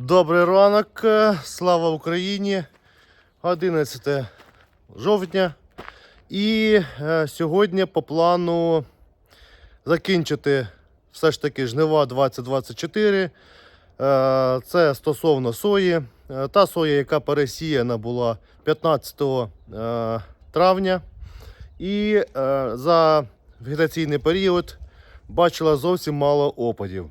Добрий ранок, слава Україні. 11 жовтня. І е, сьогодні по плану закінчити все ж таки жнива 2024. Е, це стосовно сої. Е, та соя, яка пересіяна була 15 е, травня. І за вегетаційний період бачила зовсім мало опадів.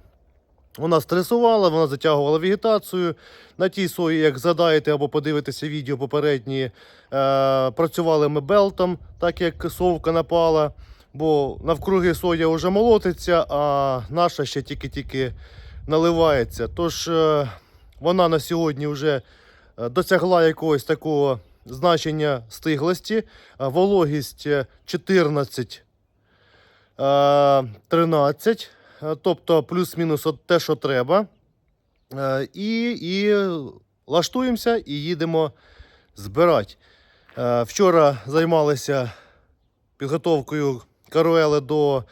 Вона стресувала, вона затягувала вегетацію. На тій сої, як згадаєте або подивитеся відео попередні, е, працювали ми белтом, так як совка напала. Бо навкруги соя вже молотиться, а наша ще тільки-тільки наливається. Тож е, вона на сьогодні вже е, досягла якогось такого значення стиглості. Вологість е, 14 е, 13, е, тобто плюс-мінус те, що треба. Е, І, і лаштуємося і їдемо збирати. Е, Вчора займалися підготовкою каруели до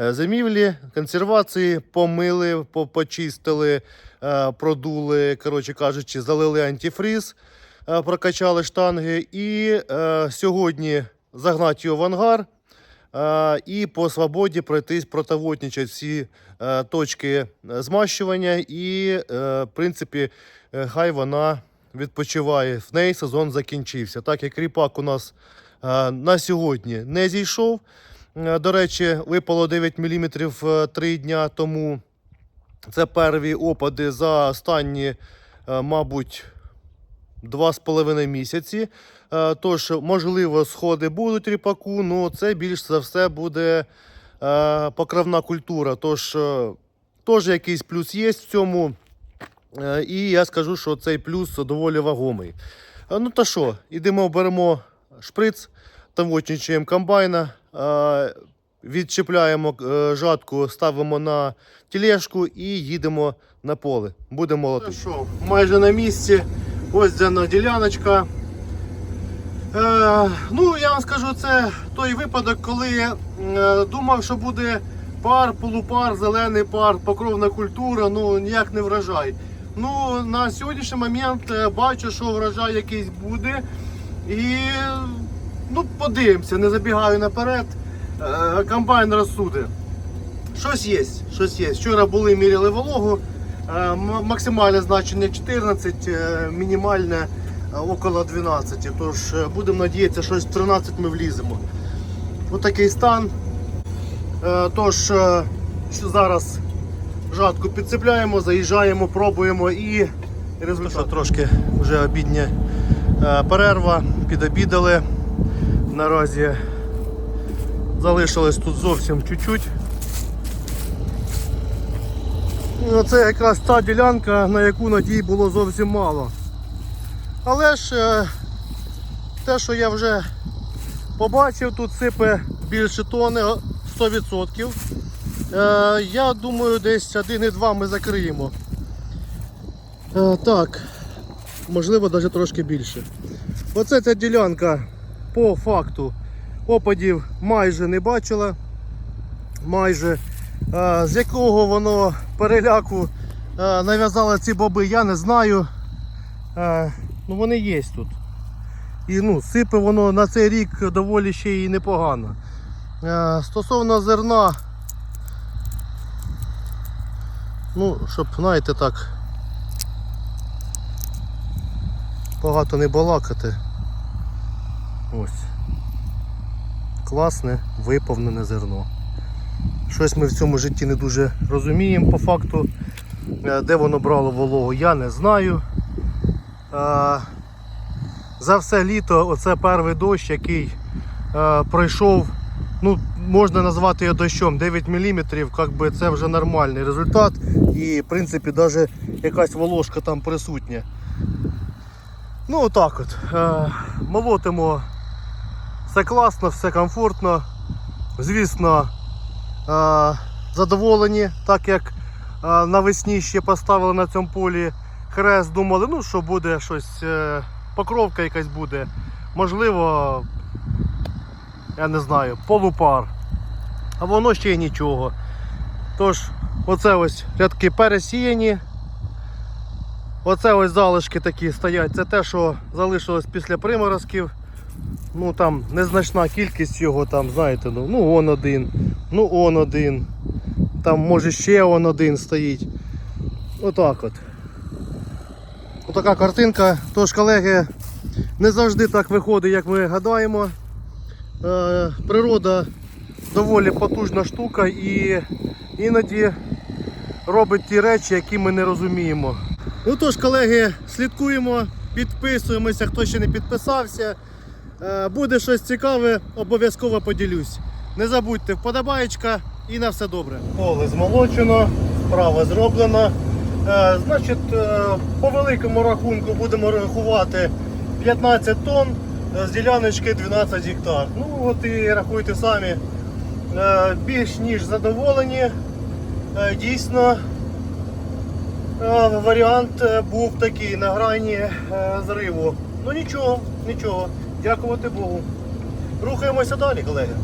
е, зимівлі, консервації, помили, почистили, е, продули, коротше кажучи, залили антифріз, е, прокачали штанги. І е, сьогодні загнати його в ангар. Е, і по свободі пройтись, протовотничати всі е, точки е, змащування. І, в принципі, хай вона відпочиває. В неї сезон закінчився. Так як ріпак у нас на сьогодні не зійшов. До речі, випало 9 мм 3 дня тому. Це перві опади за останні, мабуть, два з половиною місяці. Е, Тож, можливо, сходи будуть ріпаку, але це більш за все буде е, покривна культура. Тож, е, теж якийсь плюс є в цьому. І я скажу, що цей плюс доволі вагомий. Ну та що, ідемо, беремо шприц, тамочничаємо комбайна, е, відчіпляємо жатку, ставимо на тележку і їдемо на поле. Будемо молоти. Що, майже на місці. Ось дана діляночка. Е, ну, я вам скажу, це той випадок, коли е, думав, що буде пар, полупар, зелений пар, покровна культура, ну ніяк не врожай. Ну, на сьогоднішній момент е, бачу, що врожай якийсь буде. І ну, подивимося, не забігаю наперед. Е, комбайн розсуде. Щось є, щось є. Вчора були міряли вологу. Е, Максимальне значення 14, е, мінімальне е, около 12. Тож будемо надіятися, щось в 13 ми вліземо. Ось такий стан. Тож що зараз жатку підцепляємо, заїжджаємо, пробуємо і результат. Трошки вже обідня перерва, підобідали. Наразі залишилось тут зовсім чуть-чуть. Ну, Це якраз та ділянка, на яку надій було зовсім мало. Але ж е, те, що я вже побачив, тут сипе більше тони 100%. Е, я думаю, десь 1,2 ми закриємо. Е, так, можливо, навіть трошки більше. Оце ця ділянка по факту опадів майже не бачила. Майже. З якого воно переляку нав'язали ці боби, я не знаю. Ну вони є тут. І ну, сипе воно на цей рік доволі ще і непогано. Стосовно зерна, ну, щоб, знаєте, так багато не балакати. Ось. Класне виповнене зерно. Щось ми в цьому житті не дуже розуміємо по факту. Е, Де воно брало вологу, я не знаю. Е, За все літо оце перший дощ, який е, пройшов, ну, можна назвати його дощом 9 мм, би це вже нормальний результат. І в принципі навіть якась волошка там присутня. Ну отак от. Молотимо все класно, все комфортно. Звісно, задоволені, так як навесні ще поставили на цьому полі хрест, думали, ну що буде щось, е, покровка якась буде. Можливо, я не знаю, полупар. А воно ще й нічого. Тож, оце ось рядки пересіяні. Оце ось залишки такі стоять. Це те, що залишилось після приморозків. Ну там незначна кількість його, там, знаєте, ну, ну он один, ну он один. Там може ще он один стоїть. Отак от. Отака картинка. Тож, колеги, не завжди так виходить, як ми гадаємо. Е, природа доволі потужна штука і іноді робить ті речі, які ми не розуміємо. Ну тож, колеги, слідкуємо, підписуємося, хто ще не підписався. Е, Буде щось цікаве, обов'язково поділюсь. Не забудьте, вподобаєчка і на все добре. Поле змолочено, справа зроблена. Е, Значить, е, по великому рахунку будемо рахувати 15 тонн з діляночки 12 гектар. Ну от і рахуйте самі. Більш ніж задоволені. Дійсно, варіант був такий на грані зриву. Ну нічого, нічого. Дякувати Богу. Рухаємося далі, колеги.